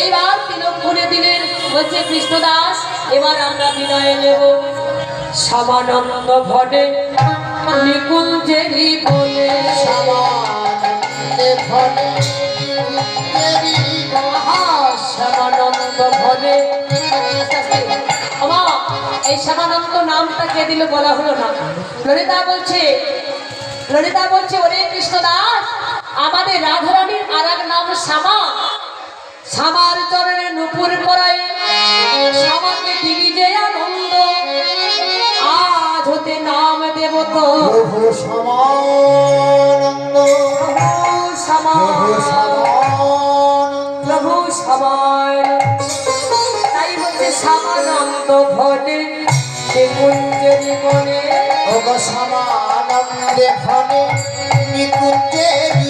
এইবার বলছে কৃষ্ণদাস। এবার আমরা বিনয় সমানন্দ ভটে বলে আহা, শ্যামানন্দ এই নামটা কে দিল বলা হলো না? ললিতা বলছে ললিতা বলছে ওরে কৃষ্ণদাস আমাদের রাধারানীর আর এক নাম শ্যামা। শ্যামার চরণে নুপুর পরায় শ্যামাকে দিবি যে আনন্দ আজ হতে নাম দেব তো প্রভু শ্যামা প্রভু সমানন্দ তাই হচ্ছে ঘটে মনে ওগো সমানন্দে ফলে নিকুঞ্জেরি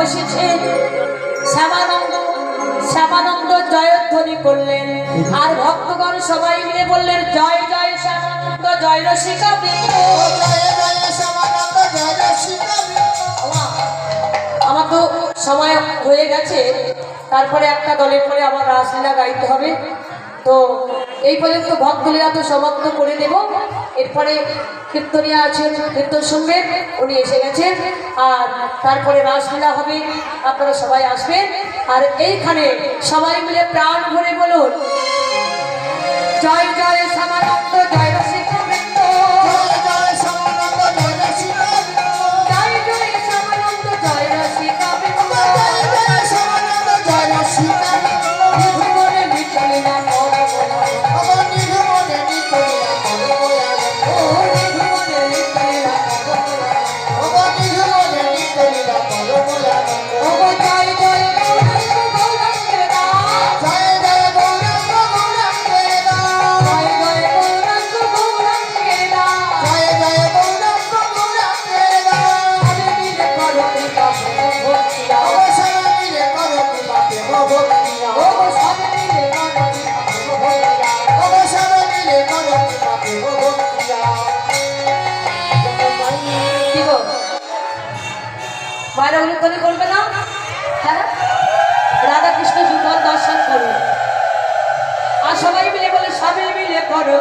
শ্যামের কোলে বসেছে। শ্যামানন্দ শ্যামানন্দ জয়ধ্বনি করলেন। আর ভক্তগণ সবাই মিলে বললেন, জয় জয় শ্যামানন্দ, জয় রসিকা আমার তো সময় হয়ে গেছে। তারপরে একটা দলের পরে আমার রাসলীলা গাইতে হবে। তো এই পর্যন্ত ভক্তলীলা তো সমাপ্ত করে দেব। এরপরে কীর্তনিয়া আছেন, কীর্তন শুনবেন উনি এসে গেছেন, আর তারপরে রাসলীলা হবে, আপনারা সবাই আসবেন, আর এইখানে সবাই মিলে প্রাণ ভরে বলুন মায়েরা অনুকরণ করবে না? হ্যাঁ? রাধা কৃষ্ণ যুগল দর্শন করবে আর সবাই মিলে বলে সবাই মিলে করো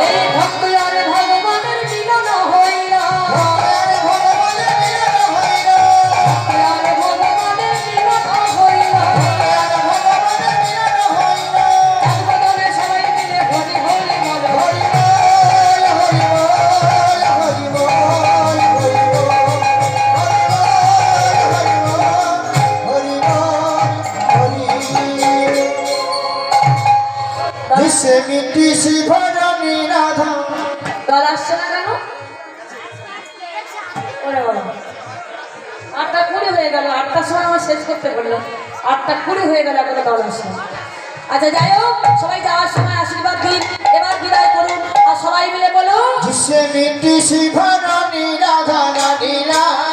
এই প্রেম হয়ে গেল আটটার সময় আমার শেষ করতে বলল। আটটা কুড়ি হয়ে গেল এখনও দল আসে। আচ্ছা যাই হোক, সবাই যাওয়ার সময় আশীর্বাদ দিন। এবার বিদায় করুন, আর সবাই মিলে বলুন রাধা রানী লাগে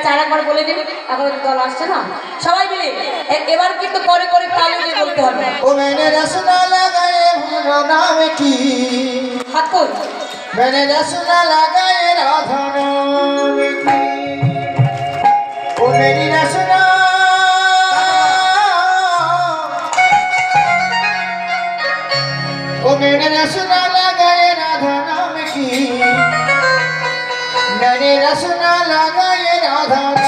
আমরা চার একবার বলে দিই এখন দল আসছে না। সবাই মিলে এবার কিন্তু পরে পরে তালে দিয়ে বলতে হবে। ও মেনে রসনা লাগায়ে ভুলো নামে কি হাত কই মেনে রসনা লাগায়ে রাধা নামে কি ও মেনে রসনা ও মেনে রসনা লাগায়ে রাধা নামে কি মেনে রসনা লাগায়ে Radha